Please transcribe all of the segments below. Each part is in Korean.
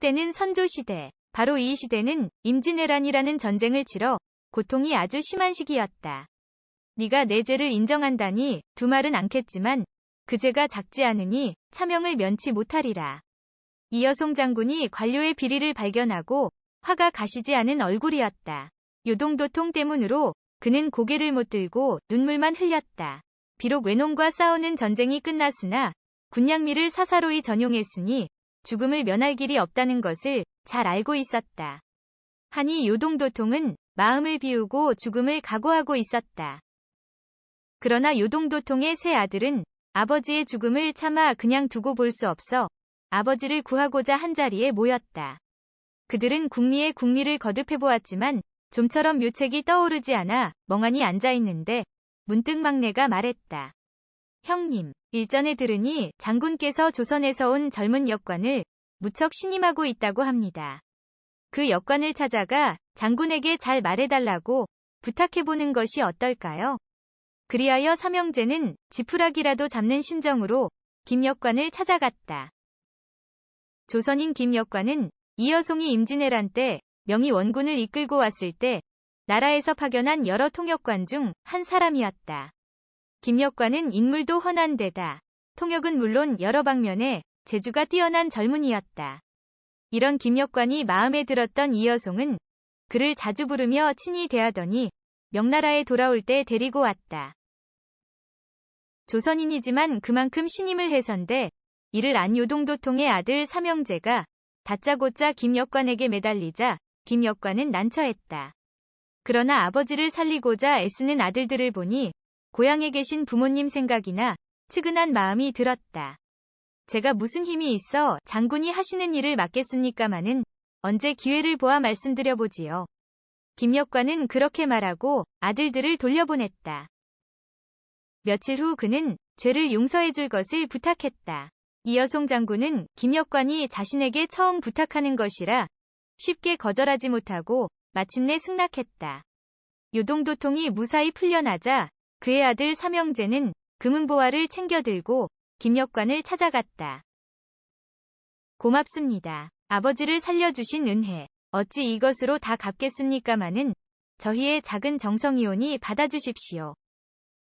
때는 선조시대. 바로 이 시대는 임진왜란이라는 전쟁을 치러 고통이 아주 심한 시기였다. 네가 내 죄를 인정한다니 두 말은 않겠지만 그 죄가 작지 않으니 차명을 면치 못하리라. 이여송 장군이 관료의 비리를 발견하고 화가 가시지 않은 얼굴이었다. 요동도통 때문으로 그는 고개를 못 들고 눈물만 흘렸다. 비록 외놈과 싸우는 전쟁이 끝났으나 군량미를 사사로이 전용했으니 죽음을 면할 길이 없다는 것을 잘 알고 있었다. 하니 요동도통은 마음을 비우고 죽음을 각오하고 있었다. 그러나 요동도통의 세 아들은 아버지의 죽음을 차마 그냥 두고 볼 수 없어 아버지를 구하고자 한자리에 모였다. 그들은 국리의 국리를 거듭해보았지만 좀처럼 묘책이 떠오르지 않아 멍하니 앉아있는데 문득 막내가 말했다. 형님, 일전에 들으니 장군께서 조선에서 온 젊은 역관을 무척 신임하고 있다고 합니다. 그 역관을 찾아가 장군에게 잘 말해달라고 부탁해보는 것이 어떨까요? 그리하여 삼형제는 지푸라기라도 잡는 심정으로 김역관을 찾아갔다. 조선인 김역관은 이여송이 임진왜란 때 명의 원군을 이끌고 왔을 때 나라에서 파견한 여러 통역관 중 한 사람이었다. 김역관은 인물도 훤한 데다 통역은 물론 여러 방면에 재주가 뛰어난 젊은이였다. 이런 김역관이 마음에 들었던 이여송은 그를 자주 부르며 친히 대하더니 명나라에 돌아올 때 데리고 왔다. 조선인이지만 그만큼 신임을 해선데 이를 안 요동도통의 아들 삼형제가 다짜고짜 김역관에게 매달리자 김역관은 난처했다. 그러나 아버지를 살리고자 애쓰는 아들들을 보니 고향에 계신 부모님 생각이나 측은한 마음이 들었다. 제가 무슨 힘이 있어 장군이 하시는 일을 맡겠습니까마는 언제 기회를 보아 말씀드려보지요. 김역관은 그렇게 말하고 아들들을 돌려보냈다. 며칠 후 그는 죄를 용서해 줄 것을 부탁했다. 이여송 장군은 김역관이 자신에게 처음 부탁하는 것이라 쉽게 거절하지 못하고 마침내 승낙했다. 요동도통이 무사히 풀려나자 그의 아들 삼형제는 금은보화를 챙겨들고 김역관을 찾아갔다. 고맙습니다. 아버지를 살려주신 은혜. 어찌 이것으로 다 갚겠습니까마는 저희의 작은 정성이오니 받아주십시오.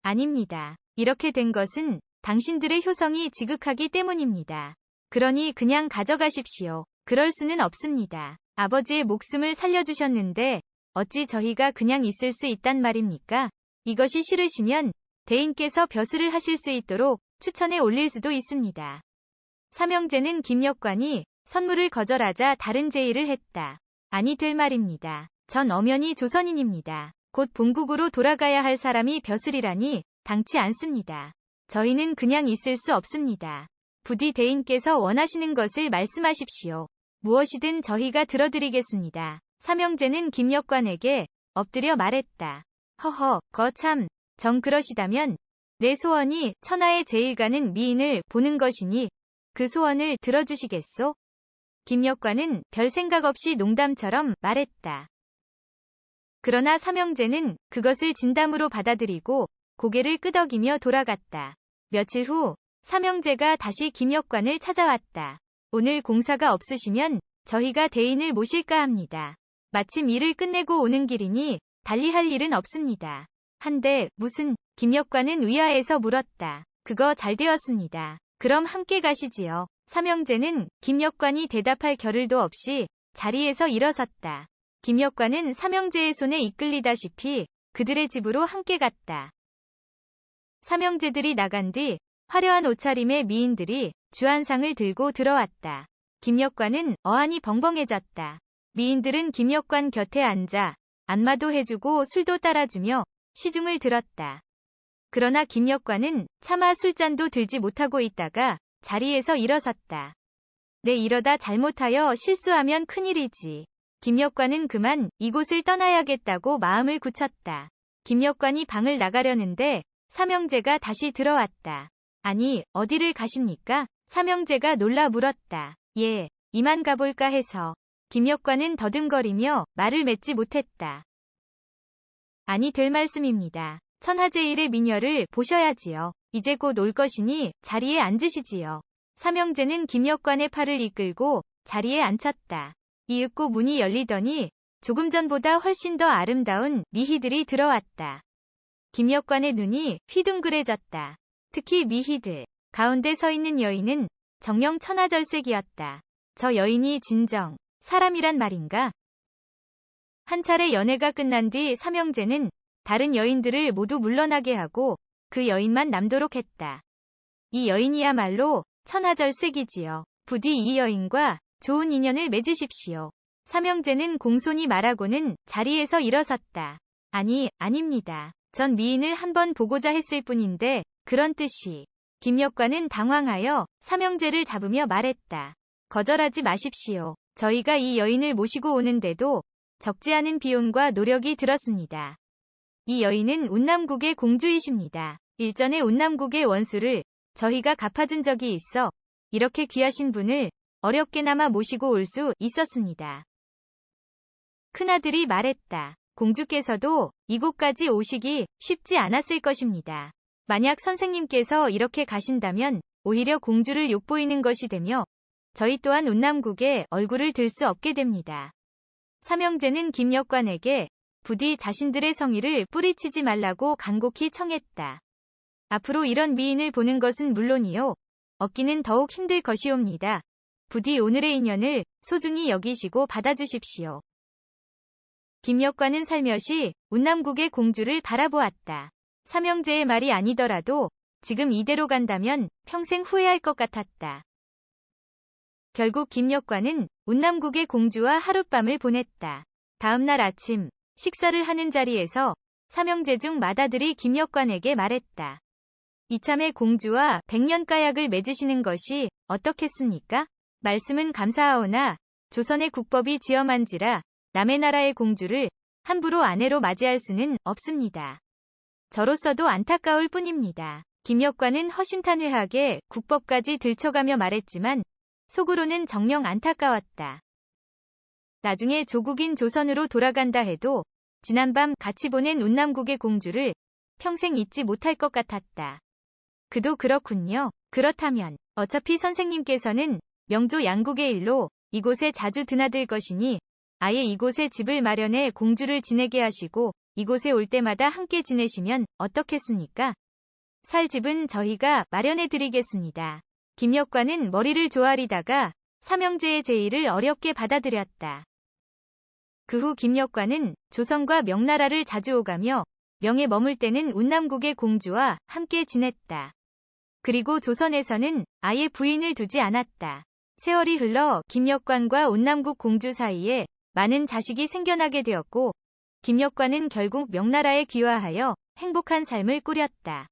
아닙니다. 이렇게 된 것은 당신들의 효성이 지극하기 때문입니다. 그러니 그냥 가져가십시오. 그럴 수는 없습니다. 아버지의 목숨을 살려주셨는데 어찌 저희가 그냥 있을 수 있단 말입니까? 이것이 싫으시면 대인께서 벼슬을 하실 수 있도록 추천에 올릴 수도 있습니다. 삼형제는 김역관이 선물을 거절하자 다른 제의를 했다. 아니 될 말입니다. 전 엄연히 조선인입니다. 곧 본국으로 돌아가야 할 사람이 벼슬이라니 당치 않습니다. 저희는 그냥 있을 수 없습니다. 부디 대인께서 원하시는 것을 말씀하십시오. 무엇이든 저희가 들어드리겠습니다. 삼형제는 김역관에게 엎드려 말했다. 허허, 거참, 정 그러시다면 내 소원이 천하의 제일 가는 미인을 보는 것이니 그 소원을 들어주시겠소? 김역관은 별 생각 없이 농담처럼 말했다. 그러나 삼형제는 그것을 진담으로 받아들이고 고개를 끄덕이며 돌아갔다. 며칠 후 삼형제가 다시 김역관을 찾아왔다. 오늘 공사가 없으시면 저희가 대인을 모실까 합니다. 마침 일을 끝내고 오는 길이니 달리 할 일은 없습니다. 한데 무슨 김역관은 위아에서 물었다. 그거 잘 되었습니다. 그럼 함께 가시지요. 삼형제는 김역관이 대답할 겨를도 없이 자리에서 일어섰다. 김역관은 삼형제의 손에 이끌리다시피 그들의 집으로 함께 갔다. 삼형제들이 나간 뒤 화려한 옷차림의 미인들이 주안상을 들고 들어왔다. 김역관은 어안이 벙벙해졌다. 미인들은 김역관 곁에 앉아 안마도 해주고 술도 따라주며 시중을 들었다. 그러나 김역관은 차마 술잔도 들지 못하고 있다가 자리에서 일어섰다. 내 이러다 잘못하여 실수하면 큰일이지. 김역관은 그만 이곳을 떠나야겠다고 마음을 굳혔다. 김역관이 방을 나가려는데 삼형제가 다시 들어왔다. 아니, 어디를 가십니까? 삼형제가 놀라 물었다. 예, 이만 가볼까 해서. 김역관은 더듬거리며 말을 맺지 못했다. 아니 될 말씀입니다. 천하제일의 미녀를 보셔야지요. 이제 곧 올 것이니 자리에 앉으시지요. 삼형제는 김역관의 팔을 이끌고 자리에 앉혔다. 이윽고 문이 열리더니 조금 전보다 훨씬 더 아름다운 미희들이 들어왔다. 김역관의 눈이 휘둥그레졌다. 특히 미희들 가운데 서 있는 여인은 정령 천하절색이었다. 저 여인이 진정 사람이란 말인가? 한 차례 연애가 끝난 뒤 삼형제는 다른 여인들을 모두 물러나게 하고 그 여인만 남도록 했다. 이 여인이야말로 천하절색이지요. 부디 이 여인과 좋은 인연을 맺으십시오. 삼형제는 공손히 말하고는 자리에서 일어섰다. 아니, 아닙니다. 전 미인을 한번 보고자 했을 뿐인데 그런 뜻이. 김역관은 당황하여 삼형제를 잡으며 말했다. 거절하지 마십시오. 저희가 이 여인을 모시고 오는데도 적지 않은 비용과 노력이 들었습니다. 이 여인은 운남국의 공주이십니다. 일전에 운남국의 원수를 저희가 갚아준 적이 있어 이렇게 귀하신 분을 어렵게나마 모시고 올 수 있었습니다. 큰아들이 말했다. 공주께서도 이곳까지 오시기 쉽지 않았을 것입니다. 만약 선생님께서 이렇게 가신다면 오히려 공주를 욕보이는 것이 되며 저희 또한 운남국에 얼굴을 들 수 없게 됩니다. 삼형제는 김역관에게 부디 자신들의 성의를 뿌리치지 말라고 간곡히 청했다. 앞으로 이런 미인을 보는 것은 물론이요. 얻기는 더욱 힘들 것이옵니다. 부디 오늘의 인연을 소중히 여기시고 받아주십시오. 김역관은 살며시 운남국의 공주를 바라보았다. 삼형제의 말이 아니더라도 지금 이대로 간다면 평생 후회할 것 같았다. 결국 김역관은 운남국의 공주와 하룻밤을 보냈다. 다음 날 아침 식사를 하는 자리에서 삼형제 중 맏아들이 김역관에게 말했다. 이참에 공주와 백년가약을 맺으시는 것이 어떻겠습니까? 말씀은 감사하오나 조선의 국법이 지엄한지라 남의 나라의 공주를 함부로 아내로 맞이할 수는 없습니다. 저로서도 안타까울 뿐입니다. 김역관은 허심탄회하게 국법까지 들춰가며 말했지만 속으로는 정녕 안타까웠다. 나중에 조국인 조선으로 돌아간다 해도 지난밤 같이 보낸 운남국의 공주를 평생 잊지 못할 것 같았다. 그도 그렇군요. 그렇다면 어차피 선생님께서는 명조 양국의 일로 이곳에 자주 드나들 것이니 아예 이곳에 집을 마련해 공주를 지내게 하시고 이곳에 올 때마다 함께 지내시면 어떻겠습니까? 살 집은 저희가 마련해 드리겠습니다. 김역관은 머리를 조아리다가 삼형제의 제의를 어렵게 받아들였다. 그 후 김역관은 조선과 명나라를 자주 오가며 명에 머물 때는 운남국의 공주와 함께 지냈다. 그리고 조선에서는 아예 부인을 두지 않았다. 세월이 흘러 김역관과 운남국 공주 사이에 많은 자식이 생겨나게 되었고 김역관은 결국 명나라에 귀화하여 행복한 삶을 꾸렸다.